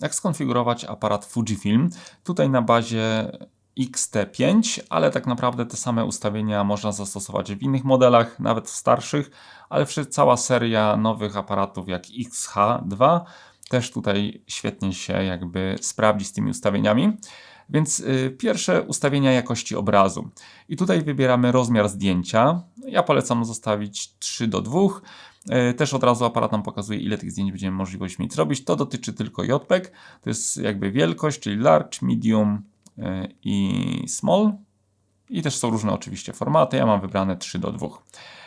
jak skonfigurować aparat Fujifilm. Tutaj na bazie XT5, ale tak naprawdę te same ustawienia można zastosować w innych modelach, nawet w starszych, ale cała seria nowych aparatów jak XH2 też tutaj świetnie się jakby sprawdzi z tymi ustawieniami. Więc y, pierwsze ustawienia jakości obrazu. I tutaj wybieramy rozmiar zdjęcia. Ja polecam zostawić 3 do 2. Y, też od razu aparat nam pokazuje, ile tych zdjęć będziemy możliwość mieć zrobić. To dotyczy tylko JPEG. To jest jakby wielkość, czyli large, medium y, i small. I też są różne oczywiście formaty. Ja mam wybrane 3 do 2.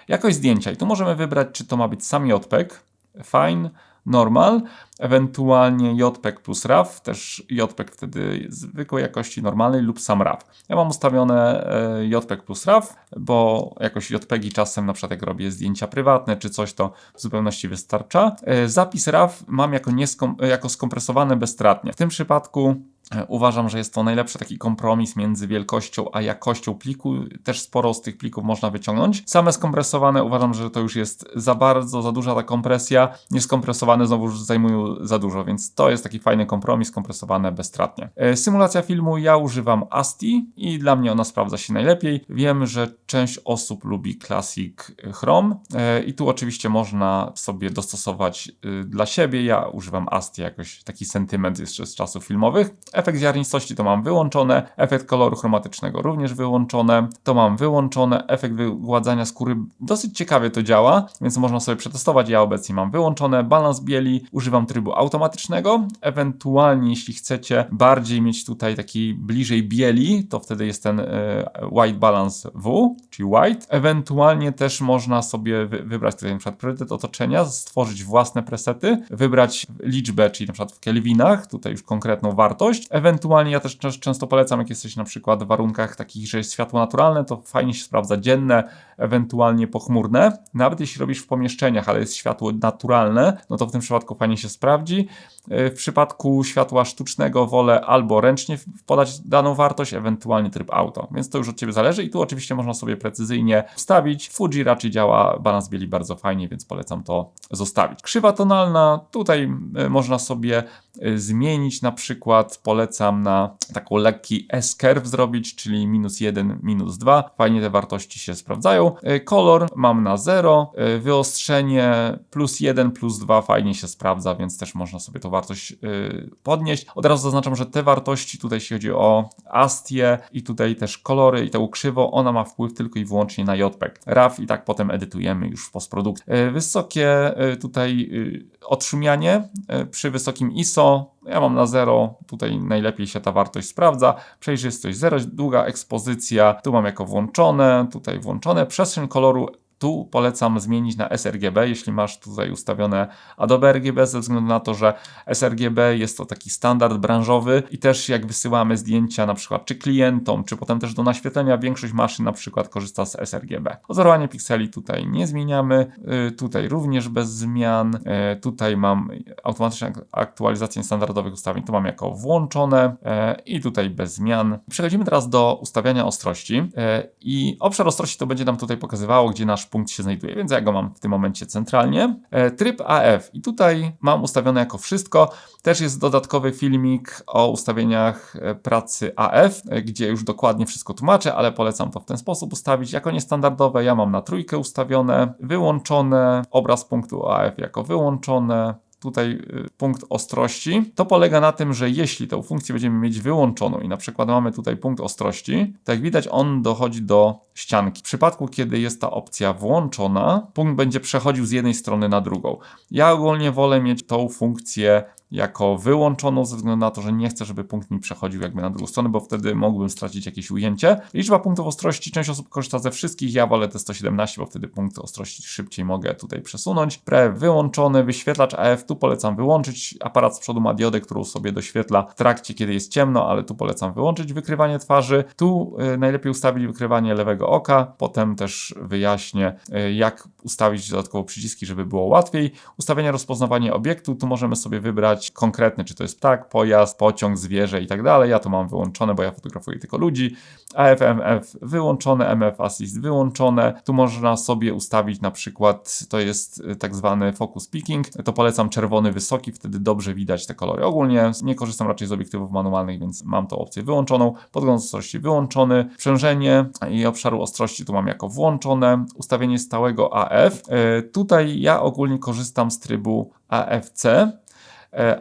Jakość zdjęcia. I tu możemy wybrać, czy to ma być sam JPEG, fine, normal, ewentualnie JPEG plus RAW, też JPEG wtedy zwykłej jakości normalnej lub sam RAW. Ja mam ustawione e, JPEG plus RAW, bo jakoś JPEGi czasem na przykład jak robię zdjęcia prywatne czy coś, to w zupełności wystarcza. E, zapis RAW mam jako, jako skompresowane bezstratnie. W tym przypadku uważam, że jest to najlepszy taki kompromis między wielkością a jakością pliku. Też sporo z tych plików można wyciągnąć. Same skompresowane uważam, że to już jest za bardzo, za duża ta kompresja. Nieskompresowane znowu zajmują za dużo, więc to jest taki fajny kompromis, skompresowane bezstratnie. E, symulacja filmu ja używam ASTI i dla mnie ona sprawdza się najlepiej. Wiem, że część osób lubi Classic Chrome e, i tu oczywiście można sobie dostosować dla siebie. Ja używam ASTI jakoś taki sentyment jeszcze z czasów filmowych. Efekt ziarnistości to mam wyłączone, efekt koloru chromatycznego również wyłączone, to mam wyłączone, efekt wygładzania skóry dosyć ciekawie to działa, więc można sobie przetestować. Ja obecnie mam wyłączone, balans bieli, używam trybu automatycznego, ewentualnie jeśli chcecie bardziej mieć tutaj taki bliżej bieli, to wtedy jest ten y, white balance W, czyli white. Ewentualnie też można sobie wy wybrać tutaj na przykład priorytet otoczenia, stworzyć własne presety, wybrać liczbę, czyli na przykład w kelwinach, tutaj już konkretną wartość, Ewentualnie ja też często polecam, jak jesteś na przykład w warunkach takich, że jest światło naturalne, to fajnie się sprawdza dzienne, ewentualnie pochmurne. Nawet jeśli robisz w pomieszczeniach, ale jest światło naturalne, no to w tym przypadku fajnie się sprawdzi. E, w przypadku światła sztucznego wolę albo ręcznie podać daną wartość, ewentualnie tryb auto, więc to już od Ciebie zależy i tu oczywiście można sobie precyzyjnie ustawić. Fuji raczej działa balans bieli bardzo fajnie, więc polecam to zostawić. Krzywa tonalna, tutaj e, można sobie e, zmienić na przykład, polecam na taką lekki S-curve zrobić, czyli minus 1, minus 2. Fajnie te wartości się sprawdzają. Kolor mam na 0, wyostrzenie plus 1, plus 2 fajnie się sprawdza, więc też można sobie to wartość y, podnieść. Od razu zaznaczam, że te wartości, tutaj jeśli chodzi o Astię i tutaj też kolory i to ukrzywo, ona ma wpływ tylko i wyłącznie na JPEG. RAW i tak potem edytujemy już w postprodukcji. Y, wysokie y, tutaj odszumianie przy wysokim ISO ja mam na 0, tutaj najlepiej się ta wartość sprawdza. Przejrzystość 0, długa ekspozycja, tu mam jako włączone, tutaj włączone. Przestrzeń koloru tu polecam zmienić na sRGB, jeśli masz tutaj ustawione Adobe RGB, ze względu na to, że sRGB jest to taki standard branżowy i też jak wysyłamy zdjęcia na przykład czy klientom, czy potem też do naświetlenia, większość maszyn na przykład korzysta z sRGB. Ozerowanie pikseli tutaj nie zmieniamy, y, tutaj również bez zmian, y, tutaj mam automatyczną aktualizację standardowych ustawień, to mam jako włączone y, i tutaj bez zmian. Przechodzimy teraz do ustawiania ostrości i obszar ostrości to będzie nam tutaj pokazywało, gdzie nasz punkt się znajduje, więc ja go mam w tym momencie centralnie. E, tryb AF i tutaj mam ustawione jako wszystko. Też jest dodatkowy filmik o ustawieniach e, pracy AF, e, gdzie już dokładnie wszystko tłumaczę, ale polecam to w ten sposób ustawić. Jako niestandardowe ja mam na trójkę ustawione, wyłączone, obraz punktu AF jako wyłączone, tutaj y, punkt ostrości, to polega na tym, że jeśli tę funkcję będziemy mieć wyłączoną i na przykład mamy tutaj punkt ostrości, to jak widać on dochodzi do ścianki. W przypadku, kiedy jest ta opcja włączona, punkt będzie przechodził z jednej strony na drugą. Ja ogólnie wolę mieć tą funkcję jako wyłączoną ze względu na to, że nie chcę, żeby punkt mi przechodził jakby na drugą stronę, bo wtedy mógłbym stracić jakieś ujęcie. Liczba punktów ostrości, część osób korzysta ze wszystkich, ja wolę te 117, bo wtedy punkt ostrości szybciej mogę tutaj przesunąć. Pre wyłączony, wyświetlacz AF, tu polecam wyłączyć. Aparat z przodu ma diodę, którą sobie doświetla w trakcie, kiedy jest ciemno, ale tu polecam wyłączyć wykrywanie twarzy. Tu y, najlepiej ustawić wykrywanie lewego oka, potem też wyjaśnię, y, jak ustawić dodatkowo przyciski, żeby było łatwiej. Ustawienie rozpoznawanie obiektu, tu możemy sobie wybrać widać konkretny, czy to jest ptak, pojazd, pociąg, zwierzę i tak dalej. Ja to mam wyłączone, bo ja fotografuję tylko ludzi. AFMF wyłączone, MF Assist wyłączone. Tu można sobie ustawić na przykład, to jest y, tak zwany focus picking. To polecam czerwony wysoki, wtedy dobrze widać te kolory. Ogólnie nie korzystam raczej z obiektywów manualnych, więc mam tą opcję wyłączoną. Podgląd ostrości wyłączony. Przężenie i obszaru ostrości tu mam jako włączone. Ustawienie stałego AF. Y, tutaj ja ogólnie korzystam z trybu AFC,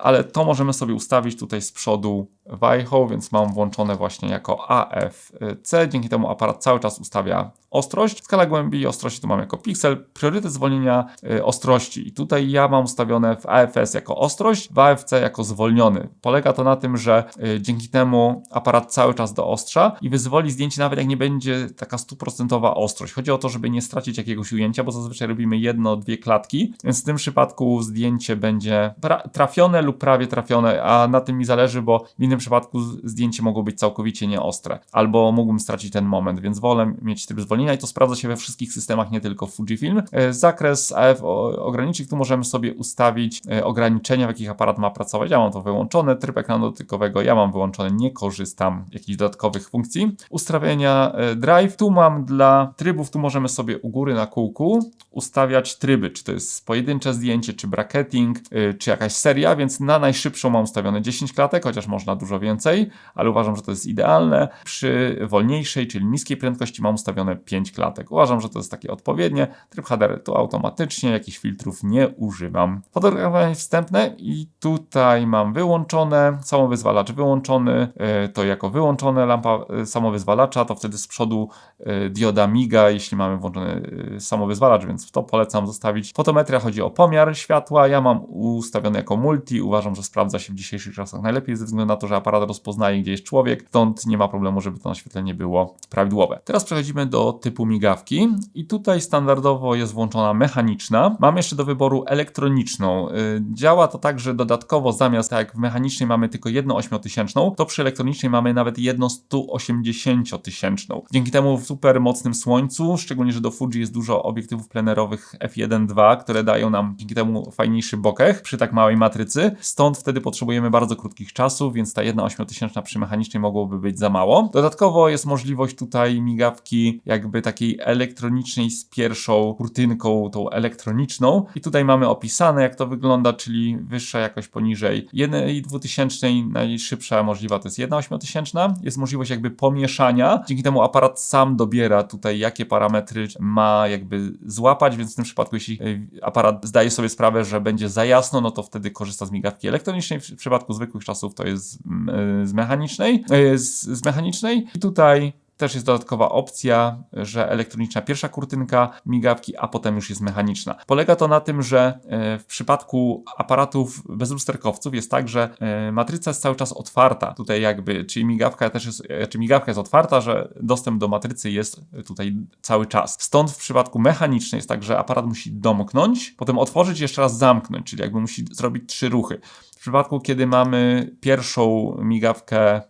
ale to możemy sobie ustawić tutaj z przodu Wajho, więc mam włączone właśnie jako AFC. Dzięki temu aparat cały czas ustawia ostrość. Skala głębi ostrości tu mam jako piksel. Priorytet zwolnienia y, ostrości. I tutaj ja mam ustawione w AFS jako ostrość, w AFC jako zwolniony. Polega to na tym, że y, dzięki temu aparat cały czas doostrza i wyzwoli zdjęcie nawet jak nie będzie taka stuprocentowa ostrość. Chodzi o to, żeby nie stracić jakiegoś ujęcia, bo zazwyczaj robimy jedno, dwie klatki, więc w tym przypadku zdjęcie będzie trafione lub prawie trafione, a na tym mi zależy, bo w innym przypadku zdjęcie mogło być całkowicie nieostre, albo mógłbym stracić ten moment, więc wolę mieć tryb zwolnienia i to sprawdza się we wszystkich systemach, nie tylko w Fujifilm. E, zakres AF ogranicznik, tu możemy sobie ustawić e, ograniczenia, w jakich aparat ma pracować. Ja mam to wyłączone, tryb ekranu dotykowego ja mam wyłączony, nie korzystam jakichś dodatkowych funkcji. Ustawienia e, drive, tu mam dla trybów, tu możemy sobie u góry na kółku ustawiać tryby, czy to jest pojedyncze zdjęcie, czy bracketing, czy jakaś seria, więc na najszybszą mam ustawione 10 klatek, chociaż można dużo więcej, ale uważam, że to jest idealne. Przy wolniejszej, czyli niskiej prędkości mam ustawione 5 klatek. Uważam, że to jest takie odpowiednie. Tryb HDR to automatycznie, jakichś filtrów nie używam. Fotografowanie wstępne i tutaj mam wyłączone, samowyzwalacz wyłączony, e, to jako wyłączone lampa e, samowyzwalacza, to wtedy z przodu e, dioda miga, jeśli mamy włączony samowyzwalacz, więc to polecam zostawić. Fotometria chodzi o pomiar światła, ja mam ustawiony jako multi, uważam, że sprawdza się w dzisiejszych czasach najlepiej ze względu na to, że aparat rozpoznaje, gdzie jest człowiek, stąd nie ma problemu, żeby to naświetlenie było prawidłowe. Teraz przechodzimy do typu migawki i tutaj standardowo jest włączona mechaniczna. Mam jeszcze do wyboru elektroniczną. Y, działa to tak, że dodatkowo zamiast tak jak w mechanicznej mamy tylko jedną 8000, to przy elektronicznej mamy nawet jedną 180 tysięczną. Dzięki temu w super mocnym słońcu, szczególnie, że do Fuji jest dużo obiektywów plenerowych f1.2, które dają nam dzięki temu fajniejszy bokeh przy tak małej matrycy. Stąd wtedy potrzebujemy bardzo krótkich czasów, więc ta jedna jedna 8000 przy mechanicznej mogłoby być za mało. Dodatkowo jest możliwość tutaj migawki jakby takiej elektronicznej z pierwszą kurtynką, tą elektroniczną. I tutaj mamy opisane jak to wygląda, czyli wyższa jakość poniżej 1,2000, najszybsza możliwa to jest 1,8000. Jest możliwość jakby pomieszania. Dzięki temu aparat sam dobiera tutaj jakie parametry ma jakby złapać, więc w tym przypadku jeśli e, aparat zdaje sobie sprawę, że będzie za jasno, no to wtedy korzysta z migawki elektronicznej. W przypadku zwykłych czasów to jest mm, z mechanicznej, e, z, z mechanicznej. I tutaj też jest dodatkowa opcja, że elektroniczna pierwsza kurtynka migawki, a potem już jest mechaniczna. Polega to na tym, że e, w przypadku aparatów bezlusterkowców jest tak, że e, matryca jest cały czas otwarta. Tutaj jakby, czyli migawka też jest, czy migawka jest otwarta, że dostęp do matrycy jest tutaj cały czas. Stąd w przypadku mechanicznej jest tak, że aparat musi domknąć, potem otworzyć jeszcze raz zamknąć, czyli jakby musi zrobić trzy ruchy. W przypadku, kiedy mamy pierwszą migawkę e,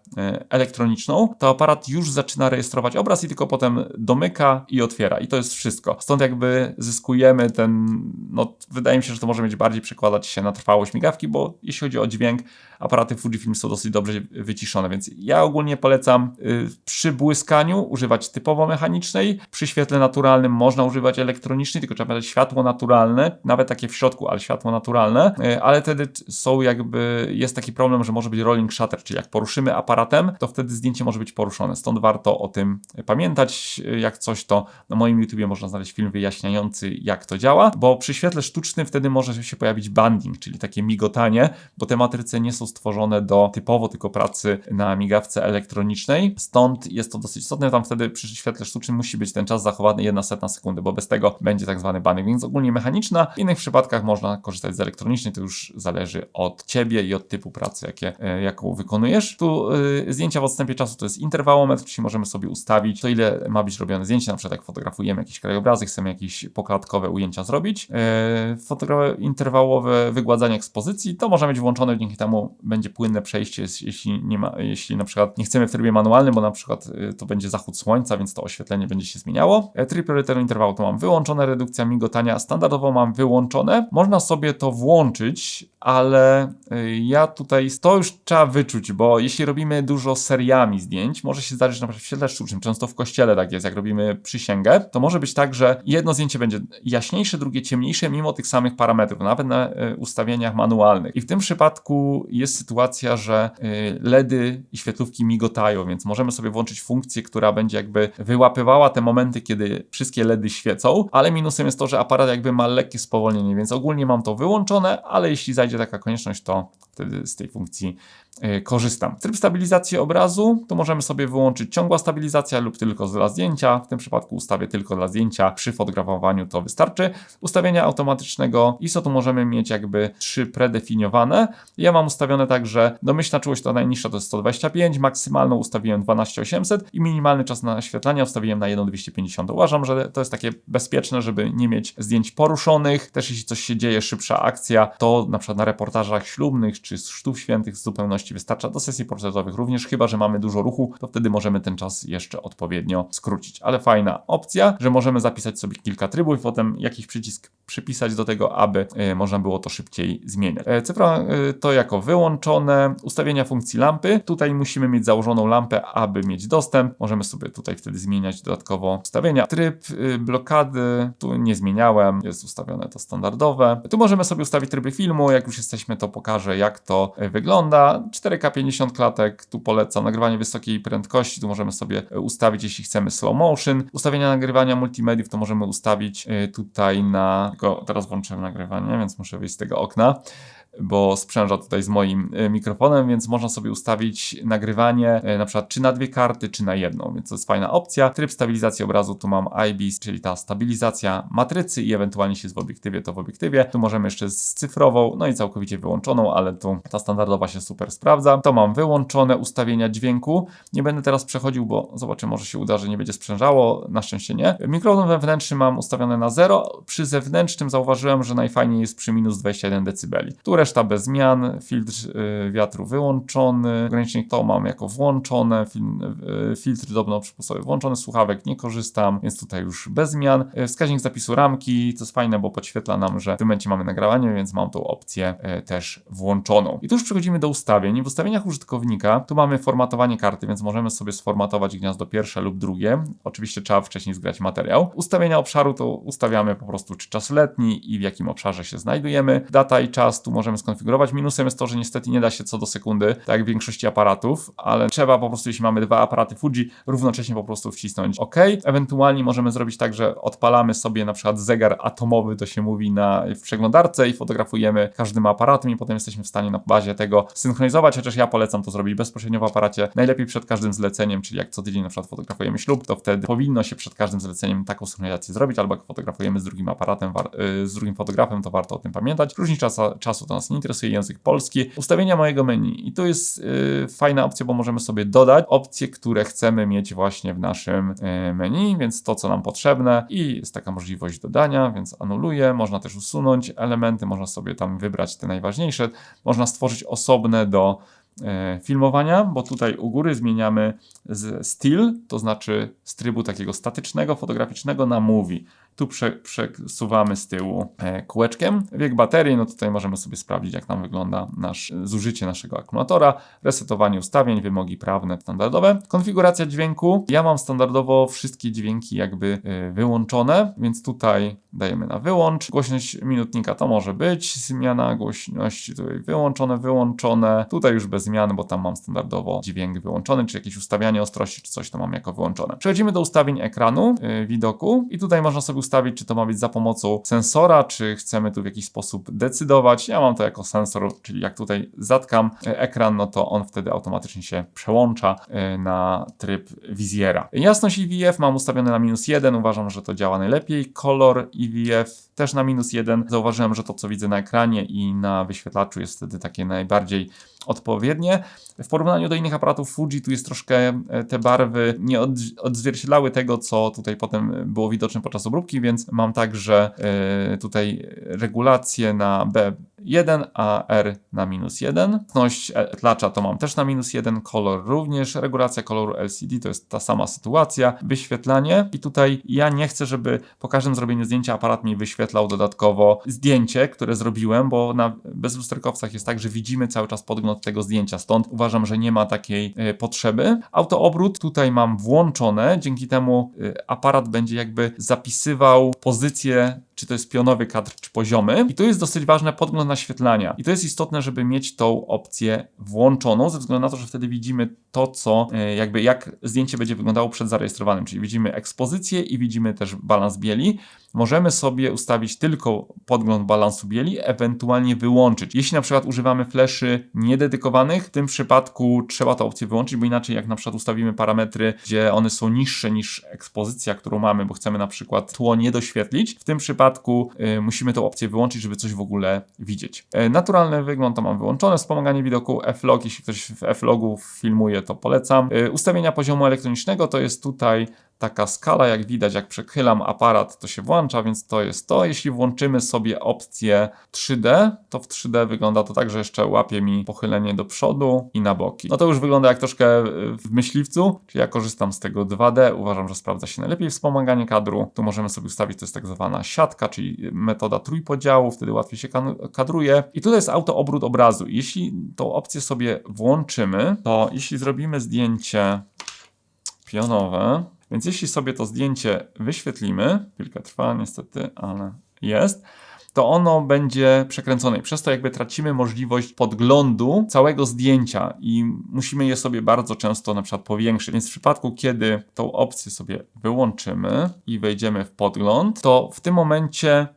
elektroniczną, to aparat już zaczyna rejestrować obraz i tylko potem domyka i otwiera. I to jest wszystko. Stąd jakby zyskujemy ten, no wydaje mi się, że to może mieć bardziej przekładać się na trwałość migawki, bo jeśli chodzi o dźwięk, aparaty Fujifilm są dosyć dobrze wyciszone, więc ja ogólnie polecam y, przy błyskaniu używać typowo mechanicznej, przy świetle naturalnym można używać elektronicznej, tylko trzeba mieć światło naturalne, nawet takie w środku, ale światło naturalne, y, ale wtedy są jakby, jest taki problem, że może być rolling shutter, czyli jak poruszymy aparatem, to wtedy zdjęcie może być poruszone, stąd warto o tym pamiętać, jak coś to na moim YouTubie można znaleźć film wyjaśniający jak to działa, bo przy świetle sztucznym wtedy może się pojawić banding, czyli takie migotanie, bo te matryce nie są stworzone do typowo tylko pracy na migawce elektronicznej, stąd jest to dosyć istotne, tam wtedy przy świetle sztucznym musi być ten czas zachowany 1 setna sekundy, bo bez tego będzie tak zwany banning, więc ogólnie mechaniczna, w innych przypadkach można korzystać z elektronicznej, to już zależy od Ciebie i od typu pracy, jakie, e, jaką wykonujesz. Tu y, zdjęcia w odstępie czasu to jest interwałometr, czyli możemy sobie ustawić, to ile ma być robione zdjęcie, na przykład jak fotografujemy jakieś krajobrazy, chcemy jakieś pokładkowe ujęcia zrobić. E, interwałowe wygładzanie ekspozycji, to może mieć włączone dzięki temu będzie płynne przejście, jeśli, nie ma, jeśli na przykład nie chcemy w trybie manualnym, bo na przykład y, to będzie zachód słońca, więc to oświetlenie będzie się zmieniało. E, tryb priorytetu interwału to mam wyłączone, redukcja migotania standardowo mam wyłączone. Można sobie to włączyć, ale y, ja tutaj to już trzeba wyczuć, bo jeśli robimy dużo seriami zdjęć, może się zdarzyć na przykład w świetle sztucznym, często w kościele tak jest, jak robimy przysięgę, to może być tak, że jedno zdjęcie będzie jaśniejsze, drugie ciemniejsze, mimo tych samych parametrów, nawet na y, ustawieniach manualnych. I w tym przypadku jest sytuacja, że y, LEDy i świetlówki migotają, więc możemy sobie włączyć funkcję, która będzie jakby wyłapywała te momenty, kiedy wszystkie LEDy świecą, ale minusem jest to, że aparat jakby ma lekkie spowolnienie, więc ogólnie mam to wyłączone, ale jeśli zajdzie taka konieczność, to wtedy z tej funkcji korzystam. Tryb stabilizacji obrazu, to możemy sobie wyłączyć ciągła stabilizacja lub tylko dla zdjęcia. W tym przypadku ustawię tylko dla zdjęcia. Przy fotografowaniu to wystarczy. Ustawienia automatycznego ISO tu możemy mieć jakby trzy predefiniowane. Ja mam ustawione tak, że domyślna czułość to najniższa to jest 125, maksymalną ustawiłem 12800 i minimalny czas naświetlania ustawiłem na 1250. Uważam, że to jest takie bezpieczne, żeby nie mieć zdjęć poruszonych. Też jeśli coś się dzieje, szybsza akcja, to na przykład na reportażach ślubnych czy z sztów świętych w zupełności wystarcza. Do sesji portretowych również, chyba że mamy dużo ruchu, to wtedy możemy ten czas jeszcze odpowiednio skrócić. Ale fajna opcja, że możemy zapisać sobie kilka trybów i potem jakiś przycisk przypisać do tego, aby y, można było to szybciej zmieniać. E, cyfra y, to jako wyłączone, ustawienia funkcji lampy. Tutaj musimy mieć założoną lampę, aby mieć dostęp. Możemy sobie tutaj wtedy zmieniać dodatkowo ustawienia. Tryb blokady, tu nie zmieniałem, jest ustawione to standardowe. Tu możemy sobie ustawić tryby filmu, jak już jesteśmy to pokażę jak to wygląda. 4K 50 klatek, tu polecam nagrywanie wysokiej prędkości, tu możemy sobie ustawić jeśli chcemy slow motion. Ustawienia nagrywania multimediów to możemy ustawić tutaj na, tylko teraz włączyłem nagrywanie, więc muszę wyjść z tego okna bo sprzęża tutaj z moim e, mikrofonem, więc można sobie ustawić nagrywanie e, na przykład czy na dwie karty, czy na jedną, więc to jest fajna opcja. Tryb stabilizacji obrazu, tu mam IBIS, czyli ta stabilizacja matrycy i ewentualnie się w obiektywie, to w obiektywie. Tu możemy jeszcze z cyfrową, no i całkowicie wyłączoną, ale tu ta standardowa się super sprawdza. To mam wyłączone ustawienia dźwięku. Nie będę teraz przechodził, bo zobaczę, może się uda, że nie będzie sprzężało, na szczęście nie. Mikrofon wewnętrzny mam ustawiony na 0, przy zewnętrznym zauważyłem, że najfajniej jest przy minus 21 dB. Tu reszta bez zmian, filtr y, wiatru wyłączony, ogranicznik to mam jako włączone, y, filtr do przypustowy włączony, słuchawek nie korzystam, więc tutaj już bez zmian. Y, wskaźnik zapisu ramki, to jest fajne, bo podświetla nam, że w tym momencie mamy nagranie, więc mam tą opcję też włączoną. I tu już przechodzimy do ustawień. W ustawieniach użytkownika tu mamy formatowanie karty, więc możemy sobie sformatować gniazdo pierwsze lub drugie. Oczywiście trzeba wcześniej zgrać materiał. Ustawienia obszaru to ustawiamy po prostu czy czas letni i w jakim obszarze się znajdujemy. Data i czas tu możemy skonfigurować. Minusem jest to, że niestety nie da się co do sekundy, tak jak w większości aparatów, ale trzeba po prostu, jeśli mamy dwa aparaty Fuji, równocześnie po prostu wcisnąć OK. Ewentualnie możemy zrobić tak, że odpalamy sobie na przykład zegar atomowy, to się mówi na, w przeglądarce i fotografujemy każdym aparatem i potem jesteśmy w stanie na bazie tego synchronizować, chociaż ja polecam to zrobić bezpośrednio w aparacie, najlepiej przed każdym zleceniem, czyli jak co tydzień na przykład fotografujemy ślub, to wtedy powinno się przed każdym zleceniem taką synchronizację zrobić, albo jak fotografujemy z drugim aparatem, y, z drugim fotografem, to warto o tym pamiętać. Różnica czasu, czasu to nas nie interesuje język polski. Ustawienia mojego menu. I tu jest yy, fajna opcja, bo możemy sobie dodać opcje, które chcemy mieć właśnie w naszym yy, menu, więc to, co nam potrzebne. I jest taka możliwość dodania, więc anuluję. Można też usunąć elementy, można sobie tam wybrać te najważniejsze. Można stworzyć osobne do y, filmowania, bo tutaj u góry zmieniamy z still, to znaczy z trybu takiego statycznego, fotograficznego na movie. Tu prze, przesuwamy z tyłu e, kółeczkiem. Wiek baterii, no tutaj możemy sobie sprawdzić, jak nam wygląda nasz, zużycie naszego akumulatora. Resetowanie ustawień, wymogi prawne standardowe. Konfiguracja dźwięku. Ja mam standardowo wszystkie dźwięki jakby e, wyłączone, więc tutaj dajemy na wyłącz. Głośność minutnika to może być. Zmiana głośności tutaj wyłączone, wyłączone. Tutaj już bez zmian, bo tam mam standardowo dźwięk wyłączony, czy jakieś ustawianie ostrości, czy coś to mam jako wyłączone. Przechodzimy do ustawień ekranu, yy, widoku i tutaj można sobie ustawić, czy to ma być za pomocą sensora, czy chcemy tu w jakiś sposób decydować. Ja mam to jako sensor, czyli jak tutaj zatkam e, ekran, no to on wtedy automatycznie się przełącza e, na tryb wizjera. Jasność IVF mam ustawione na minus 1, uważam, że to działa najlepiej. Kolor IVF też na minus 1. Zauważyłem, że to co widzę na ekranie i na wyświetlaczu jest wtedy takie najbardziej odpowiednie. W porównaniu do innych aparatów Fuji tu jest troszkę e, te barwy nie odzwierciedlały tego, co tutaj potem było widoczne podczas obróbki, więc mam także e, tutaj regulację na B 1, a R na minus 1. Jasność tlacza to mam też na minus 1, kolor również, regulacja koloru LCD to jest ta sama sytuacja, wyświetlanie. I tutaj ja nie chcę, żeby po każdym zrobieniu zdjęcia aparat mi wyświetlał dodatkowo zdjęcie, które zrobiłem, bo na bezlusterkowcach jest tak, że widzimy cały czas podgląd tego zdjęcia, stąd uważam, że nie ma takiej y, potrzeby. Autoobrót. Tutaj mam włączone, dzięki temu y, aparat będzie jakby zapisywał pozycję czy to jest pionowy kadr, czy poziomy. I tu jest dosyć ważne podgląd naświetlania. I to jest istotne, żeby mieć tą opcję włączoną, ze względu na to, że wtedy widzimy to, co e, jakby jak zdjęcie będzie wyglądało przed zarejestrowanym, czyli widzimy ekspozycję i widzimy też balans bieli. Możemy sobie ustawić tylko podgląd balansu bieli, ewentualnie wyłączyć. Jeśli na przykład używamy fleszy niededykowanych, w tym przypadku trzeba tę opcję wyłączyć, bo inaczej jak na przykład ustawimy parametry, gdzie one są niższe niż ekspozycja, którą mamy, bo chcemy na przykład tło nie doświetlić, w tym przypadku y, musimy tę opcję wyłączyć, żeby coś w ogóle widzieć. Y, naturalny wygląd to mam wyłączone, wspomaganie widoku F-log, jeśli ktoś w F-logu filmuje, to polecam. Y, ustawienia poziomu elektronicznego to jest tutaj taka skala, jak widać, jak przechylam aparat, to się włącza, więc to jest to. Jeśli włączymy sobie opcję 3D, to w 3D wygląda to tak, że jeszcze łapie mi pochylenie do przodu i na boki. No to już wygląda jak troszkę w myśliwcu, czyli ja korzystam z tego 2D, uważam, że sprawdza się najlepiej wspomaganie kadru. Tu możemy sobie ustawić, to jest tak zwana siatka, czyli metoda trójpodziału, wtedy łatwiej się kadruje. I tutaj jest autoobrót obrazu. Jeśli tą opcję sobie włączymy, to jeśli zrobimy zdjęcie pionowe, więc jeśli sobie to zdjęcie wyświetlimy, chwilkę trwa niestety, ale jest, to ono będzie przekręcone i przez to jakby tracimy możliwość podglądu całego zdjęcia i musimy je sobie bardzo często na przykład powiększyć. Więc w przypadku, kiedy tą opcję sobie wyłączymy i wejdziemy w podgląd, to w tym momencie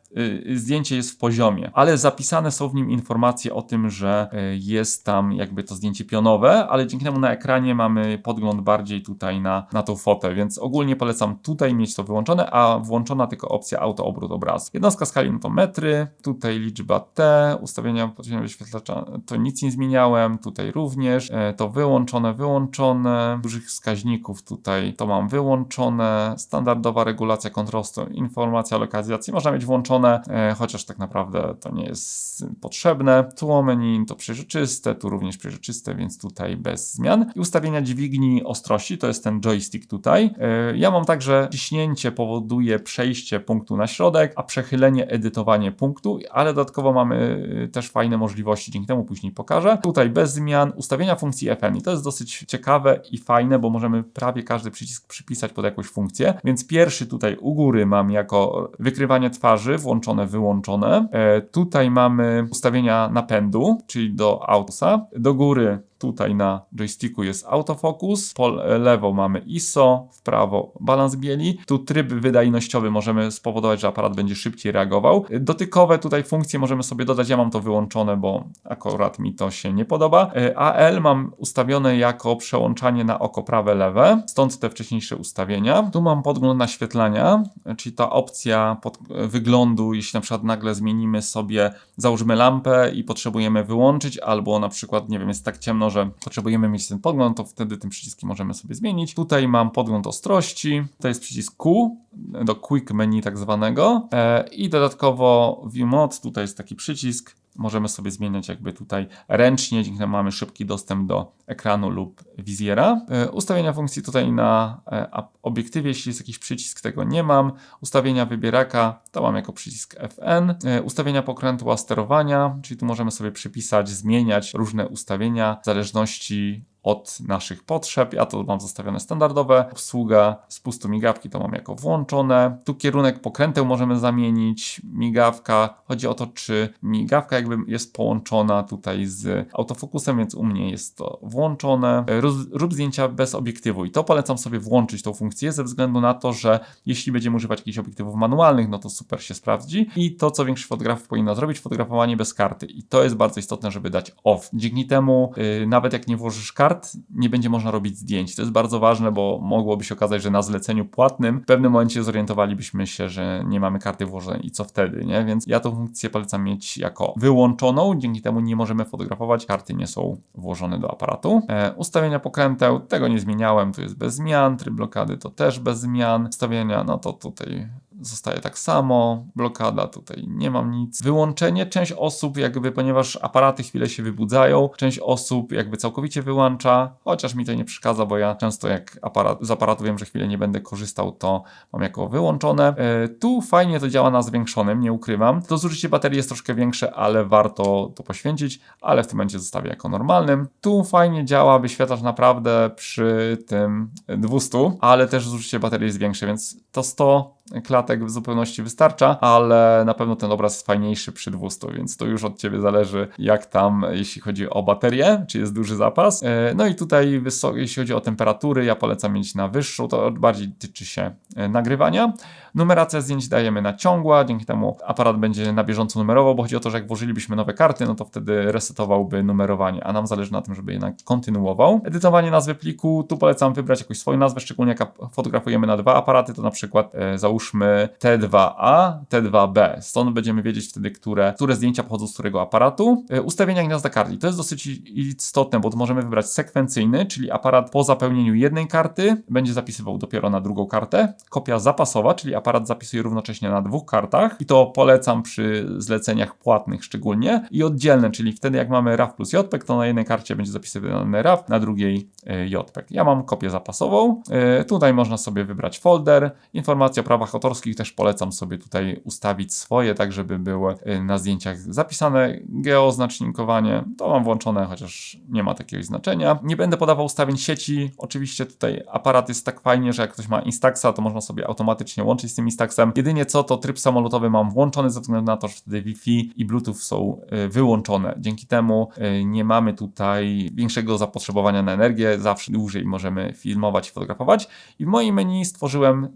zdjęcie jest w poziomie, ale zapisane są w nim informacje o tym, że y, jest tam jakby to zdjęcie pionowe, ale dzięki temu na ekranie mamy podgląd bardziej tutaj na, na tą fotę, więc ogólnie polecam tutaj mieć to wyłączone, a włączona tylko opcja auto obrót obrazu. Jednostka skali no to metry, tutaj liczba T, ustawienia poziomu wyświetlacza, to nic nie zmieniałem, tutaj również, e, to wyłączone, wyłączone, dużych wskaźników tutaj to mam wyłączone, standardowa regulacja kontrastu, informacja lokalizacji można mieć włączone, E, chociaż tak naprawdę to nie jest potrzebne. Tło menu to przeżyczyste, tu również przeżyczyste, więc tutaj bez zmian. I ustawienia dźwigni ostrości, to jest ten joystick tutaj. E, ja mam także ciśnięcie powoduje przejście punktu na środek, a przechylenie edytowanie punktu, ale dodatkowo mamy e, też fajne możliwości, dzięki temu później pokażę. Tutaj bez zmian, ustawienia funkcji FM i to jest dosyć ciekawe i fajne, bo możemy prawie każdy przycisk przypisać pod jakąś funkcję, więc pierwszy tutaj u góry mam jako wykrywanie twarzy, włączone, wyłączone. E, tutaj mamy ustawienia napędu, czyli do autosa. Do góry Tutaj na joysticku jest autofokus, po lewo mamy ISO, w prawo balans bieli. Tu tryb wydajnościowy możemy spowodować, że aparat będzie szybciej reagował. Dotykowe tutaj funkcje możemy sobie dodać, ja mam to wyłączone, bo akurat mi to się nie podoba. E, AL mam ustawione jako przełączanie na oko prawe, lewe, stąd te wcześniejsze ustawienia. Tu mam podgląd naświetlania, czyli ta opcja wyglądu, jeśli na przykład nagle zmienimy sobie, założymy lampę i potrzebujemy wyłączyć, albo na przykład, nie wiem, jest tak ciemno, że potrzebujemy mieć ten podgląd, to wtedy tym przyciskiem możemy sobie zmienić. Tutaj mam podgląd ostrości, to jest przycisk Q do Quick Menu tak zwanego e, i dodatkowo View Mode, tutaj jest taki przycisk, możemy sobie zmieniać jakby tutaj ręcznie, dzięki temu mamy szybki dostęp do ekranu lub wizjera. E, ustawienia funkcji tutaj na e, obiektywie, jeśli jest jakiś przycisk, tego nie mam. Ustawienia wybieraka to mam jako przycisk FN. E, ustawienia pokrętła sterowania, czyli tu możemy sobie przypisać, zmieniać różne ustawienia w zależności od naszych potrzeb. Ja to mam zostawione standardowe. Obsługa spustu migawki to mam jako włączone. Tu kierunek pokręteł możemy zamienić. Migawka. Chodzi o to, czy migawka jakby jest połączona tutaj z autofokusem, więc u mnie jest to włączone. Rób zdjęcia bez obiektywu i to polecam sobie włączyć tą funkcję ze względu na to, że jeśli będziemy używać jakichś obiektywów manualnych, no to super się sprawdzi. I to, co większość fotografów powinno zrobić, fotografowanie bez karty. I to jest bardzo istotne, żeby dać off. Dzięki temu, yy, nawet jak nie włożysz karty, kart nie będzie można robić zdjęć. To jest bardzo ważne, bo mogłoby się okazać, że na zleceniu płatnym w pewnym momencie zorientowalibyśmy się, że nie mamy karty włożonej i co wtedy, nie? Więc ja tą funkcję polecam mieć jako wyłączoną, dzięki temu nie możemy fotografować, karty nie są włożone do aparatu. E, ustawienia pokręteł, tego nie zmieniałem, to jest bez zmian, tryb blokady to też bez zmian. Ustawienia, no to tutaj zostaje tak samo, blokada tutaj nie mam nic. Wyłączenie, część osób jakby, ponieważ aparaty chwilę się wybudzają, część osób jakby całkowicie wyłącza, chociaż mi to nie przeszkadza, bo ja często jak aparat, z aparatu wiem, że chwilę nie będę korzystał, to mam jako wyłączone. E, tu fajnie to działa na zwiększonym, nie ukrywam. To zużycie baterii jest troszkę większe, ale warto to poświęcić, ale w tym momencie zostawię jako normalnym. Tu fajnie działa wyświetlacz naprawdę przy tym 200, ale też zużycie baterii jest większe, więc to 100 klatek w zupełności wystarcza, ale na pewno ten obraz jest fajniejszy przy 200, więc to już od Ciebie zależy, jak tam, jeśli chodzi o baterię, czy jest duży zapas. E, No i tutaj, jeśli chodzi o temperatury, ja polecam mieć na wyższą, to bardziej tyczy się e, nagrywania. Numeracja zdjęć dajemy na ciągła, dzięki temu aparat będzie na bieżąco numerował, bo chodzi o to, że jak włożylibyśmy nowe karty, no to wtedy resetowałby numerowanie, a nam zależy na tym, żeby jednak kontynuował. Edytowanie nazwy pliku, tu polecam wybrać jakąś swoją nazwę, szczególnie jak fotografujemy na dwa aparaty, to na przykład e, załóżmy T2A, T2B. Stąd będziemy wiedzieć wtedy, które, które zdjęcia pochodzą z którego aparatu. E, ustawienia gniazda karty. To jest dosyć istotne, bo możemy wybrać sekwencyjny, czyli aparat po zapełnieniu jednej karty będzie zapisywał dopiero na drugą kartę. Kopia zapasowa, czyli aparat zapisuje równocześnie na dwóch kartach i to polecam przy zleceniach płatnych szczególnie. I oddzielne, czyli wtedy jak mamy RAW plus JPEG, to na jednej karcie będzie zapisywany RAW, na drugiej e, JPEG. Ja mam kopię zapasową. E, Tutaj można sobie wybrać folder. Informacje o prawach autorskich też polecam sobie tutaj ustawić swoje, tak żeby były e, na zdjęciach zapisane geoznacznikowanie. To mam włączone, chociaż nie ma takiego znaczenia. Nie będę podawał ustawień sieci. Oczywiście tutaj aparat jest tak fajnie, że jak ktoś ma Instaxa, to można sobie automatycznie łączyć z tym Instaxem. Jedynie co, to tryb samolotowy mam włączony ze względu na to, że wtedy Wi-Fi i Bluetooth są e, wyłączone. Dzięki temu e, nie mamy tutaj większego zapotrzebowania na energię. Zawsze dłużej możemy filmować i fotografować. I w moim menu stworzyłem e,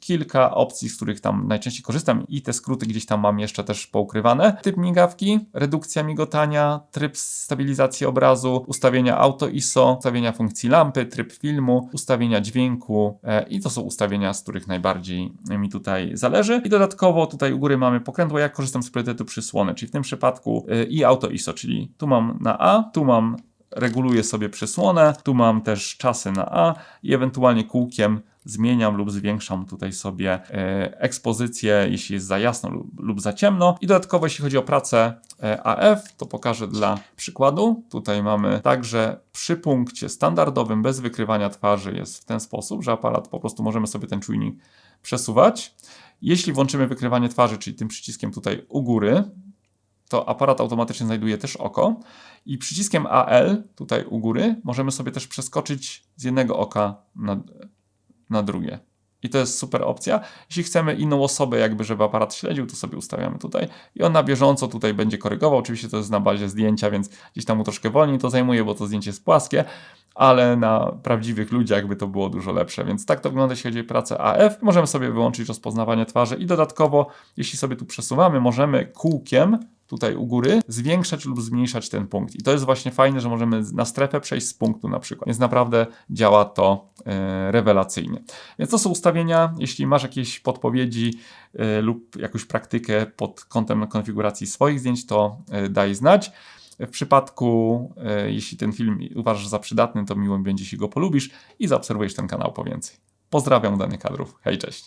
kilka opcji, z których tam najczęściej korzystam i te skróty gdzieś tam mam jeszcze też poukrywane. Typ migawki, redukcja migotania, tryb stabilizacji obrazu, ustawienia auto ISO, ustawienia funkcji lampy, tryb filmu, ustawienia dźwięku i to są ustawienia, z których najbardziej mi tutaj zależy. I dodatkowo tutaj u góry mamy pokrętło, jak korzystam z priorytetu przysłony, czyli w tym przypadku e, i auto ISO, czyli tu mam na A, tu mam reguluję sobie przysłonę, tu mam też czasy na A i ewentualnie kółkiem zmieniam lub zwiększam tutaj sobie e, ekspozycję, jeśli jest za jasno lub, za ciemno. I dodatkowo, jeśli chodzi o pracę e, AF, to pokażę dla przykładu. Tutaj mamy także przy punkcie standardowym, bez wykrywania twarzy, jest w ten sposób, że aparat po prostu możemy sobie ten czujnik przesuwać. Jeśli włączymy wykrywanie twarzy, czyli tym przyciskiem tutaj u góry, to aparat automatycznie znajduje też oko. I przyciskiem AL, tutaj u góry, możemy sobie też przeskoczyć z jednego oka na, na drugie. I to jest super opcja. Jeśli chcemy inną osobę, jakby, żeby aparat śledził, to sobie ustawiamy tutaj. I on na bieżąco tutaj będzie korygował. Oczywiście to jest na bazie zdjęcia, więc gdzieś tam mu troszkę wolniej to zajmuje, bo to zdjęcie jest płaskie, ale na prawdziwych ludziach jakby to było dużo lepsze. Więc tak to wygląda, jeśli chodzi o pracę AF. Możemy sobie wyłączyć rozpoznawanie twarzy i dodatkowo, jeśli sobie tu przesuwamy, możemy kółkiem tutaj u góry, zwiększać lub zmniejszać ten punkt. I to jest właśnie fajne, że możemy na strefę przejść z punktu na przykład. Więc naprawdę działa to e, rewelacyjnie. Więc to są ustawienia. Jeśli masz jakieś podpowiedzi e, lub jakąś praktykę pod kątem konfiguracji swoich zdjęć, to e, daj znać. W przypadku, e, jeśli ten film uważasz za przydatny, to miło mi będzie, jeśli go polubisz i zaobserwujesz ten kanał po więcej. Pozdrawiam danych kadrów. Hej, cześć.